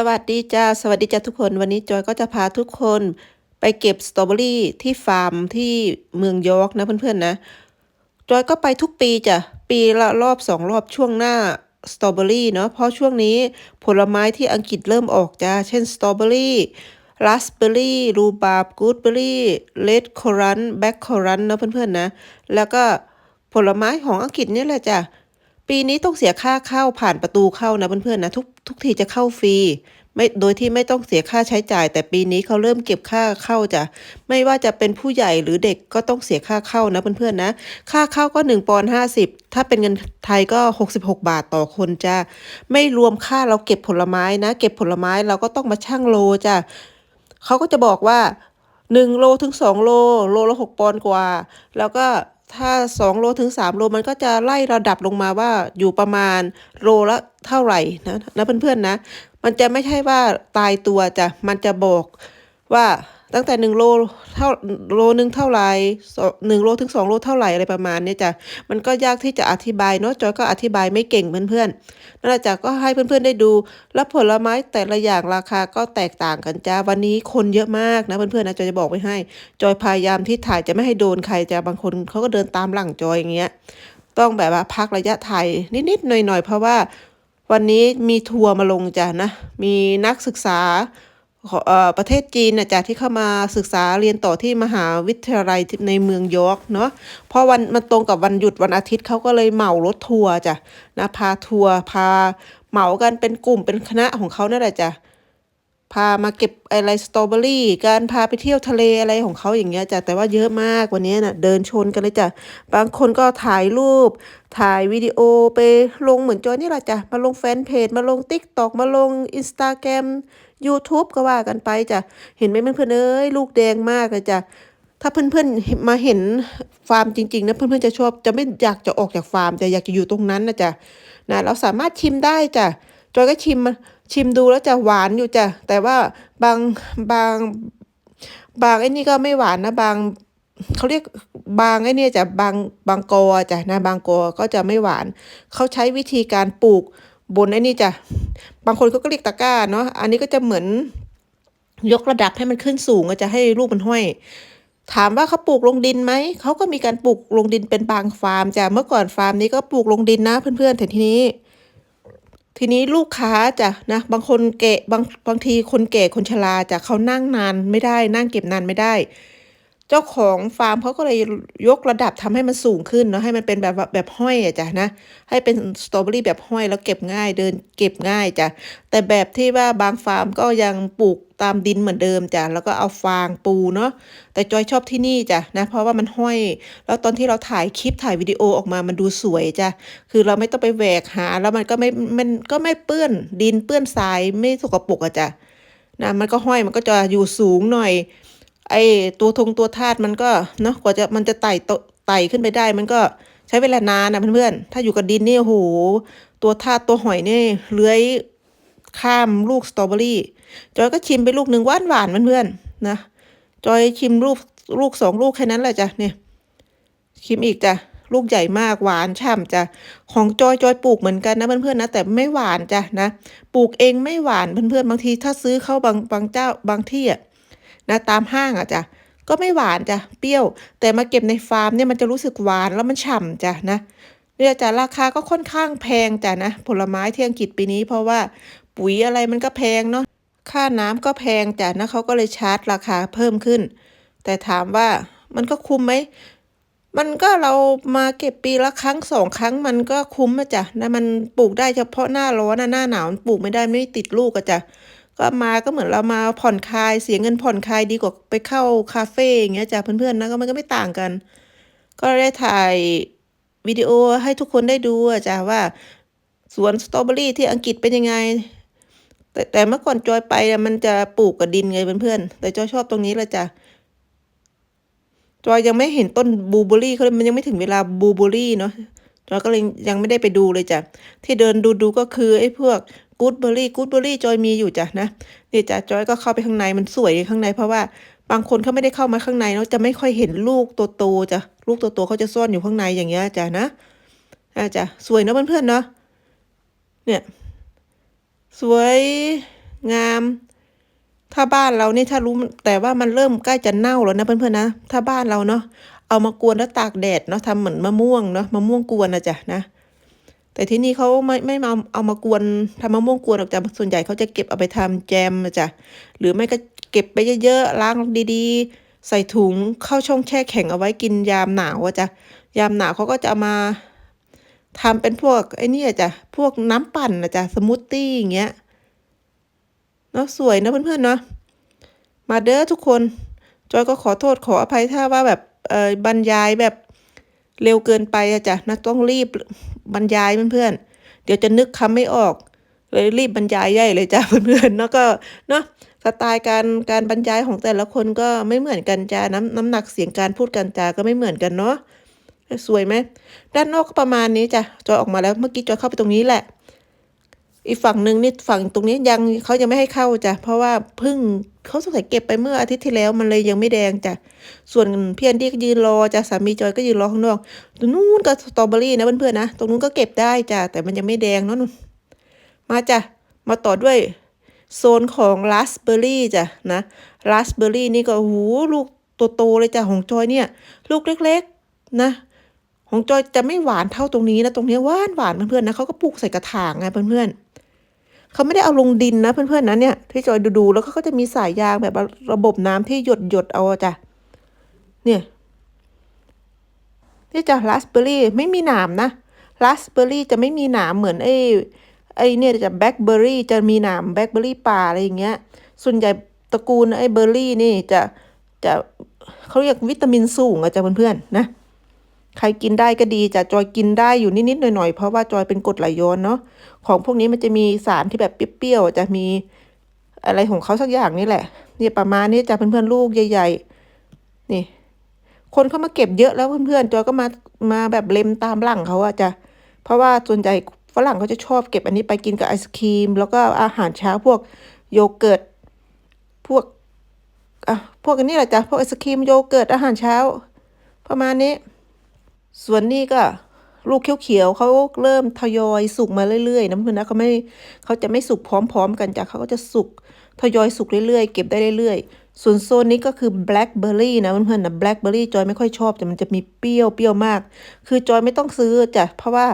สวัสดีจ้า สวัสดีจ้าทุกคน วันนี้จอยก็จะพาทุกคนไปเก็บสตรอเบอรี่ที่ฟาร์มที่เมืองยอร์กนะเพื่อนๆนะ จอยก็ไปทุกปีจ้ะ ปีละรอบสองรอบช่วงหน้าสตรอเบอรี่เนาะ เพราะช่วงนี้ผลไม้ที่อังกฤษเริ่มออกจ้า เช่นสตรอเบอรี่ราสเบอรี่รูบาร์บกูดเบอรี่เลดคอรันแบ็กคอรันนะเพื่อนๆนะ แล้วก็ผลไม้ของอังกฤษนี่แหละจ้ะ ปีนี้ต้องเสียค่าเข้าผ่านประตูเข้านะเพื่อนๆนะทุกทุกทีจะเข้าฟรีไม่โดยที่ไม่ต้องเสียค่าใช้จ่าย แต่ปีนี้เขาเริ่มเก็บค่าเข้าจ้ะไม่ว่าจะเป็นผู้ใหญ่หรือเด็กก็ต้องเสียค่าเข้านะเพื่อนๆนะค่าเข้าก็1ปอนห้าสิบถ้าเป็นเงินไทยก็ 66 บาทต่อคนจ้ะไม่รวมค่าเราเก็บผลไม้นะ เก็บผลไม้เราก็ต้องมาชั่งโลจ้ะเขาก็จะบอกว่า1โลถึง2โลโลละ6ปอนกว่า แล้วก็ ถ้า 2 โลถึง 3 โลมันก็จะไล่ระดับลงมาว่าอยู่ประมาณโลละเท่าไหร่นะนะเพื่อนๆนะ มันจะไม่ใช่ว่าตายตัวจ้ะมันจะบอก ว่าตั้งแต่หนึ่งโลเท่าโลหนึ่งเท่าไหร่หนึ่งโลถึงสองโลเท่าไหร่อะไรประมาณนี้จ้ะมันก็ยากที่จะอธิบายเนาะจอยก็อธิบายไม่เก่งเพื่อนๆนั่นแหละจ้ะก็ให้เพื่อนๆได้ดู แล้วผลไม้แต่ละอย่างราคาก็แตกต่างกันจ้าวันนี้คนเยอะมากนะเพื่อนๆนะจอยจะบอกไว้ให้ จอยพยายามที่ถ่ายจะไม่ให้โดนใครจ้ะบางคนเขาก็เดินตามหลังจอยอย่างเงี้ยต้องแบบว่าพักระยะถ่ายนิดๆหน่อยๆเพราะว่าวันนี้มีทัวร์มาลงจ้ะนะ มีนักศึกษา ประเทศจีนนะจ้ะที่เข้ามาศึกษาเรียนต่อที่มหาวิทยาลัยในเมืองยอร์กเนาะเพราะวันมันตรงกับวันหยุดวันอาทิตย์เขาก็เลยเหมารถทัวร์จ้ะนะพาทัวร์พาเหมากันเป็นกลุ่มเป็นคณะของเขานั่นแหละจ้ะ พามาเก็บอะไรสตรอเบอรี่ การพาไปเที่ยวทะเลอะไรของเขาอย่างเงี้ยจ้ะแต่ว่าเยอะมากวันนี้น่ะเดินชนกันเลยจ้ะบางคนก็ถ่ายรูป ถ่ายวิดีโอไปลงเหมือนจอยนี่แหละจ้ะมาลงแฟนเพจมาลงติ๊กตอกมาลงอินสตาแกรม YouTube ก็ว่ากันไปจ้ะเห็นไหมเพื่อนๆเอ้ยลูกแดงมากเลยจ้ะถ้าเพื่อนๆมาเห็นฟาร์มจริงๆนะเพื่อนๆจะชอบจะไม่อยากจะออกจากฟาร์มจะอยากจะอยู่ตรงนั้นนะจ้ะนะเราสามารถชิมได้จ้ะจอยก็ชิม ชิมดูแล้วจะหวานอยู่จ้ะแต่ว่าบางบาง บางไอ้นี่ก็ไม่หวานนะบางเขาเรียกบางไอ้นี่จะบางบางกอจ้ะนะบางกอก็จะไม่หวาน เขาใช้วิธีการปลูกบนไอ้นี่จ้ะบางคนเขาก็เรียกตะกร้าเนาะอันนี้ก็จะเหมือนยกระดับให้มันขึ้นสูงก็จะให้ลูกมันห้อย ถามว่าเขาปลูกลงดินไหม เขาก็มีการปลูกลงดินเป็นบางฟาร์มจ้ะเมื่อก่อนฟาร์มนี้ก็ปลูกลงดินนะเพื่อนๆแต่ทีนี้ ทีนี้ลูกค้าจ้ะนะบางคนเกะบางบางทีคนเกะคนชราจ้ะเขานั่งนานไม่ได้ นั่งเก็บนานไม่ได้ เจ้าของฟาร์มเขาก็เลยยกระดับทำให้มันสูงขึ้นเนาะให้มันเป็นแบบแบบห้อยอะจ้ะนะ ให้เป็นสตรอเบอรี่แบบห้อยแล้วเก็บง่ายเดินเก็บง่ายจ้ะแต่แบบที่ว่าบางฟาร์มก็ยังปลูกตามดินเหมือนเดิมจ้ะแล้วก็เอาฟางปูเนาะแต่จอยชอบที่นี่จ้ะนะเพราะว่ามันห้อย แล้วตอนที่เราถ่ายคลิปถ่ายวิดีโอออกมามันดูสวยจ้ะคือเราไม่ต้องไปแหวกหา แล้วมันก็ไม่มันก็ไม่เปื้อนดินเปื้อนทรายไม่สกปรกอะจ้ะนะมันก็ห้อยมันก็จะอยู่สูงหน่อย ไอ้ตัวทงตัวธาตุมันก็เนาะกว่าจะมันจะไต่โตไต่ขึ้นไปได้ มันก็ใช้เวลานานนะเพื่อนๆ ถ้าอยู่กับดินนี่โอ้โหตัวธาตุตัวหอยนี่เลื้อยข้ามลูกสตรอเบอรี่จอยก็ชิมไปลูกหนึ่งหวานหวานเพื่อนๆนะจอยชิมลูกลูกสองลูกแค่นั้นแหละจ้ะเนี่ยชิมอีกจ้ะลูกใหญ่มากหวานฉ่ำจ้ะของจอยจอยปลูกเหมือนกันนะเพื่อนๆนะแต่ไม่หวานจ้ะนะปลูกเองไม่หวานเพื่อนๆบางที ถ้าซื้อเข้าบางบางเจ้าบางที่อะ นะตามห้างอะจ้ะก็ไม่หวานจ้ะเปรี้ยว แต่มาเก็บในฟาร์มเนี่ยมันจะรู้สึกหวานแล้วมันฉ่ำจ้ะนะเนี่ยจ้ะราคาก็ค่อนข้างแพงจ้ะนะผลไม้ที่อังกฤษปีนี้เพราะว่าปุ๋ยอะไรมันก็แพงเนาะค่าน้ำก็แพงจ้ะนะเขาก็เลยชาร์จราคาเพิ่มขึ้น แต่ถามว่ามันก็คุ้มไหมมันก็เรามาเก็บปีละครั้งสองครั้งมันก็คุ้มอะจ้ะนะมันปลูกได้เฉพาะหน้าร้อนนะหน้าหนาวปลูกไม่ได้ไม่ติดลูกอะจ้ะ ก็มาก็เหมือนเรามาผ่อนคลายเสียเงินผ่อนคลายดีกว่าไปเข้าคาเฟ่อย่างเงี้ยจ้ะเพื่อนๆนะก็มันก็ไม่ต่างกัน ก็ได้ถ่ายวิดีโอให้ทุกคนได้ดูจ้ะว่าสวนสตรอเบอรี่ที่อังกฤษเป็นยังไง แต่แต่เมื่อก่อนจอยไปมันจะปลูกกับดินไงเพื่อนๆแต่จอยชอบตรงนี้ละจ้ะจอยยังไม่เห็นต้นบลูเบอรี่เขาเลยมันยังไม่ถึงเวลาบลูเบอร์รี่เนาะจอยก็เลยยังไม่ได้ไปดูเลยจ้ะที่เดินดูดูก็คือไอ้พวก กูดเบอร์รี่กูดเบอร์รี่จอยมีอยู่จ้ะนะนี่จ้ะจอยก็เข้าไปข้างในมันสวยข้างในเพราะว่าบางคนเขาไม่ได้เข้ามาข้างในเนาะจะไม่ค่อยเห็นลูกโตจ้ะลูกโตเขาจะซ่อนอยู่ข้างในอย่างเงี้ยจ้ะนะอะจ้ะสวยเนาะเพื่อนๆเนาะเนี่ยสวยงาม ถ้าบ้านเรานี่ถ้ารู้แต่ว่ามันเริ่มใกล้จะเน่าแล้วนะเพื่อนๆนะถ้าบ้านเราเนาะเอามากวนแล้วตากแดดเนาะทำเหมือนมะม่วงเนาะมะม่วงกวนนะจ๊ะนะ แต่ที่นี่เขาไม่ไม่มาเอามากวนทำมะม่วงกวนหรอกจ้ะส่วนใหญ่เขาจะเก็บเอาไปทำแจมนะจ๊ะหรือไม่ก็เก็บไปเยอะๆล้างดีๆ ใส่ถุงเข้าช่องแช่แข็งเอาไว้กินยามหนาวจ้ะยามหนาวเขาก็จะามาทำเป็นพวกไอ้นี่จ้ะพวกน้ำปั่นนะจ๊ะสมูทตี้อย่างเงี้ยเนาะสวยนะเพื่อนๆเนาะมาเด้อทุกคน จอยก็ขอโทษขออภัยถ้าว่าแบบบรรยายแบบ เร็วเกินไปอะจ้ะนะต้องรีบบรรยายเพื่อนๆเดี๋ยวจะนึกคำไม่ออก เลยรีบบรรยายใหญ่เลยจ้ะเพื่อนๆแล้วก็เนาะสไตล์การการบรรยายของแต่ละคนก็ไม่เหมือนกันจ้าน้ำน้ำหนักเสียงการพูดกันจ้าก็ไม่เหมือนกันเนาะสวยไหมด้านนอกก็ประมาณนี้จ้ะจอยออกมาแล้วเมื่อกี้จอยเข้าไปตรงนี้แหละ อีกฝั่งหนึ่งนี่ฝั่งตรงนี้ยังเขายังไม่ให้เข้าจ้ะเพราะว่าพิ่ง เขาสงสัยเก็บไปเมื่ออาทิตย์ที่แล้วมันเลยยังไม่แดงจ้ะส่วนพี่แอนดี้ก็ยืนรอจ้ะสามีจอยก็ยืนรอข้างนอกตรงนู้นก็สตรอเบอรี่นะเพื่อนๆนะตรงนู้นก็เก็บได้จ้ะแต่มันยังไม่แดงเนาะนู่นมาจ้ะมาต่อด้วยโซนของราสเบอรี่จ้ะนะราสเบอรี่นี่ก็โอ้โหลูกโตๆเลยจ้ะของจอยเนี่ย ลูกเล็กๆนะของจอยจะไม่หวานเท่าตรงนี้นะตรงนี้หวานหวานเพื่อนๆนะเขาก็ปลูกใส่กระถางไงเพื่อนๆ เขาไม่ได้เอาลงดินนะเพื่อนๆนะเนี่ยที่จอยดูๆแล้วเขาก็จะมีสายยางแบบระบบน้ำที่หยดหยดเอาจ้ะเนี่ยนี่จ้ะราสเบอร์รี่ไม่มีหนามนะราสเบอร์รี่จะไม่มีหนามเหมือนไอ้ไอ้เนี่ยจะแบล็คเบอร์รี่จะมีหนามแบล็คเบอร์รี่ป่าอะไรอย่างเงี้ย ส่วนใหญ่ตระกูลไอ้เบอร์รี่นี่จะจะเขาเรียกวิตามินสูงอะจ้ะเพื่อนๆนะ ใครกินได้ก็ดีจะจอยกินได้อยู่นิดๆหน่อยๆเพราะว่าจอยเป็นกรดไหลย้อนเนาะของพวกนี้มันจะมีสารที่แบบเปรี้ยวๆจะมีอะไรของเขาสักอย่างนี่แหละเนี่ยประมาณนี้จะเพื่อนๆลูกใหญ่ ๆ นี่ คนเข้ามาเก็บเยอะแล้วเพื่อนๆจอยก็มามาแบบเล็มตามหลังเขาอะจ้ะเพราะว่าส่วนใหญ่ฝรั่งเขาจะชอบเก็บอันนี้ไปกินกับไอศครีม แล้วก็อาหารเช้าพวกโยเกิร์ตพวกอะพวกอันนี้แหละจ้ะพวกไอศครีมโยเกิร์ตอาหารเช้า ประมาณนี้ ส่วนนี้ก็ลูกเขียวๆเขาเริ่มทยอยสุกมาเรื่อยๆนะเพื่อนนะเขาไม่เขาจะไม่สุกพร้อม ๆ กันจ้ะเขาก็จะสุกทยอยสุกเรื่อยๆ เก็บได้เรื่อยๆ ส่วนโซนนี้ก็คือแบล็คเบอร์รี่นะเพื่อนๆนะแบล็คเบอร์รี่จอยไม่ค่อยชอบแต่มันจะมีเปรี้ยวเปรี้ยวมาก คือจอยไม่ต้องซื้อจ้ะเพราะว่า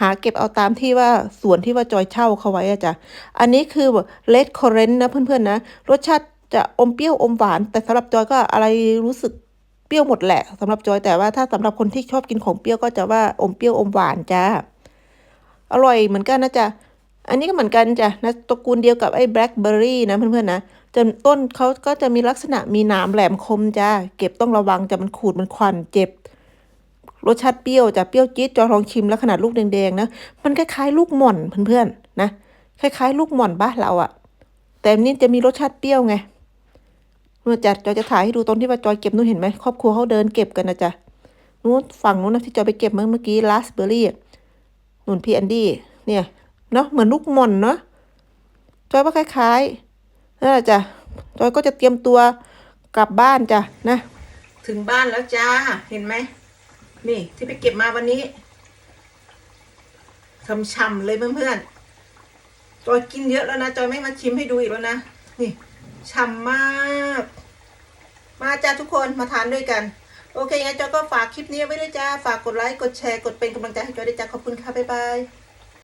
หาเก็บเอาตามที่ว่าสวนที่ว่าจอยเช่าเขาไว้อะจ้ะอันนี้คือเลดคอเรนต์นะเพื่อนๆนะรสชาติจะอมเปรี้ยวอมหวาน แต่สำหรับจอยก็อะไรรู้สึก เปรี้ยวหมดแหละสำหรับจอยแต่ว่าถ้าสำหรับคนที่ชอบกินของเปรี้ยวก็จะว่าอมเปรี้ยวอมหวานจ้าอร่อยเหมือนกันนะจ๊ะอันนี้ก็เหมือนกันจ้ะนะตระกูลเดียวกับไอ้แบล็คเบอร์รี่นะเพื่อนๆนะจนต้นเขาก็จะมีลักษณะมีหนามแหลมคมจ้าเก็บต้องระวังจะมันขูดมันควันเจ็บ รสชาติเปรี้ยวจ้ะเปรี้ยวจี๊ดจอยลองชิมแล้วขนาดลูกแดงๆนะมันคล้ายๆลูกหม่อนเพื่อนๆนะคล้ายๆ ลูกหม่อนบ้านเราอะแต่นนี่จะมีรสชาติเปรี้ยวไง เมื่อจัดจอยจะถ่ายให้ดูตอนที่ว่าจอยเก็บนู้นเห็นไหมครอบครัวเขาเดินเก็บกันนะจ๊ะนู้นฝั่งนู้นนะที่จอยไปเก็บเมื่อเมื่อกี้ลาสเบอร์รี่นุ่นพี่แอนดี้เนี่ยเนาะเหมือนลูกหมอนเนาะจอยว่าคล้ายๆนั่นแหละจ้ะจอยก็จะเตรียมตัวกลับบ้านจ้ะนะ ถึงบ้านแล้วจ้าเห็นไหมนี่ที่ไปเก็บมาวันนี้ช่ำๆเลยเพื่อนๆจอยกินเยอะแล้วนะจอยไม่มาชิมให้ดูอีกแล้วนะนี่ฉ่ำมาก มาจ้าทุกคนมาทานด้วยกัน โอเคงั้นจอยก็ฝากคลิปนี้ไว้ด้วยจ้า ฝากกดไลค์ กดแชร์ กดเป็นกำลังใจให้จอยด้วยจ้าขอบคุณค่ะ บ๊ายบาย